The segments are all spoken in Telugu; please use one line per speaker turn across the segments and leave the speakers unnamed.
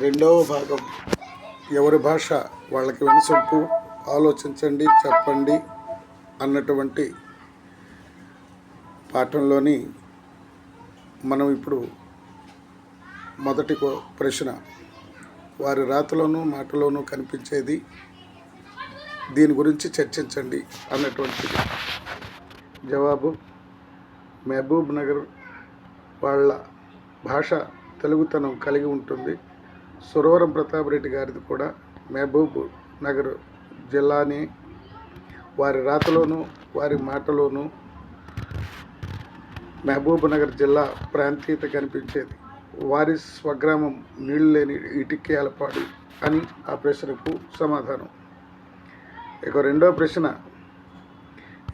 రెండవ భాగం. ఎవరి భాష వాళ్ళకి వినసొంపు ఆలోచించండి చెప్పండి అన్నటువంటి పాఠంలోని మనం ఇప్పుడు మొదటి ప్రశ్న. వారి రాతలోనూ మాటలోనూ కనిపించేది దీని గురించి చర్చించండి అన్నటువంటిది. జవాబు మహబూబ్ నగర్ వాళ్ళ భాష తెలుగుతనం కలిగి ఉంటుంది. సురవరం ప్రతాప్ రెడ్డి గారిది కూడా మహబూబ్ నగర్ జిల్లాని వారి రాతలోనూ వారి మాటలోనూ మహబూబ్ నగర్ జిల్లా ప్రాంతీయత కనిపించేది. వారి స్వగ్రామం నీళ్ళు లేని ఇటిక్యాలపాడు అని ఆ ప్రశ్నకు సమాధానం. ఇక రెండో ప్రశ్న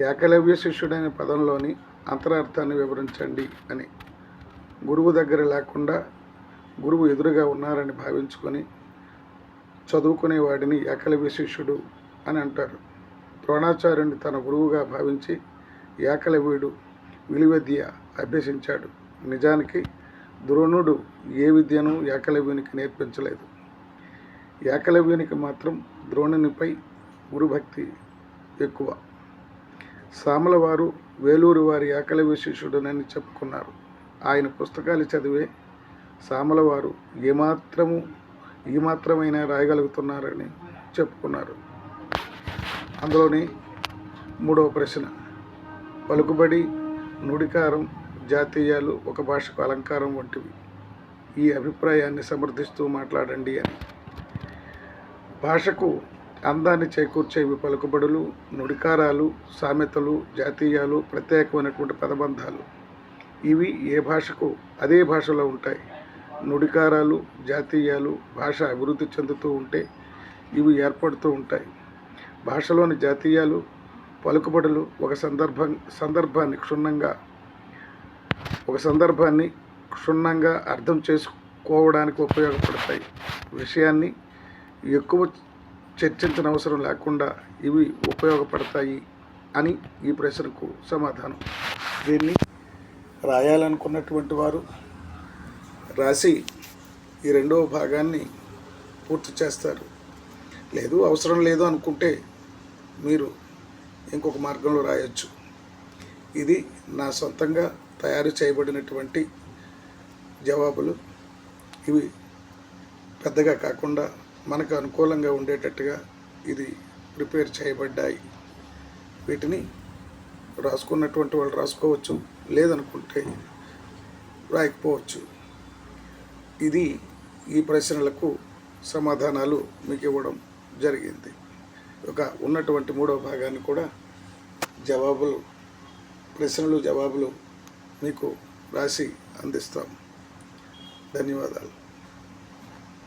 ఏకలవ్య శిష్యుడైన పదంలోని అంతరార్థాన్ని వివరించండి అని. గురువు దగ్గర లేకుండా గురువు ఎదురుగా ఉన్నారని భావించుకొని చదువుకునే వాడిని ఏకల విశిష్యుడు అని అంటారు. ద్రోణాచార్యుని తన గురువుగా భావించి ఏకలవ్యుడు విలువిద్య అభ్యసించాడు. నిజానికి ద్రోణుడు ఏ విద్యను ఏకలవ్యునికి నేర్పించలేదు. ఏకలవ్యునికి మాత్రం ద్రోణునిపై గురుభక్తి ఎక్కువ. సామలవారు వేలూరు వారి ఏకలవ్య శిష్యుడునని చెప్పుకున్నారు. ఆయన పుస్తకాలు చదివే సామలవారు ఏమాత్రము ఏమాత్రమైనా మాత్రమైనా రాయగలుగుతున్నారని చెప్పుకున్నారు. అందులోని మూడవ ప్రశ్న పలుకుబడి నుడికారం జాతీయాలు ఒక భాషకు అలంకారం వంటివి. ఈ అభిప్రాయాన్ని సమర్థిస్తూ మాట్లాడండి అని. భాషకు అందాన్ని చేకూర్చేవి పలుకుబడులు నుడికారాలు సామెతలు జాతీయాలు ప్రత్యేకమైనటువంటి పదబంధాలు. ఇవి ఏ భాషకు అదే భాషలో ఉంటాయి. నుడికారాలు జాతీయాలు భాష అభివృద్ధి చెందుతూ ఉంటే ఇవి ఏర్పడుతూ ఉంటాయి. భాషలోని జాతీయాలు పలుకుబడులు ఒక సందర్భం సందర్భాన్ని క్షుణ్ణంగా ఒక సందర్భాన్ని క్షుణ్ణంగా అర్థం చేసుకోవడానికి ఉపయోగపడతాయి. విషయాన్ని ఎక్కువ చర్చించిన అవసరం లేకుండా ఇవి ఉపయోగపడతాయి అని ఈ ప్రశ్నకు సమాధానం. దీన్ని రాయాలనుకున్నటువంటి వారు రాసి ఈ రెండవ భాగాన్ని పూర్తి చేస్తారు. లేదు అవసరం లేదు అనుకుంటే మీరు ఇంకొక మార్గంలో రాయొచ్చు. ఇది నా సొంతంగా తయారు చేయబడినటువంటి జవాబులు. ఇవి పెద్దగా కాకుండా మనకు అనుకూలంగా ఉండేటట్టుగా ఇది ప్రిపేర్ చేయబడ్డాయి. వీటిని రాసుకున్నటువంటి వాళ్ళు రాసుకోవచ్చు లేదనుకుంటే రాయకపోవచ్చు. ఇది ఈ ప్రశ్నలకు సమాధానాలు మీకు ఇవ్వడం జరిగింది. ఒక ఉన్నటువంటి మూడవ భాగాన్ని కూడా జవాబులు ప్రశ్నలు జవాబులు మీకు రాసి అందిస్తాం. ధన్యవాదాలు.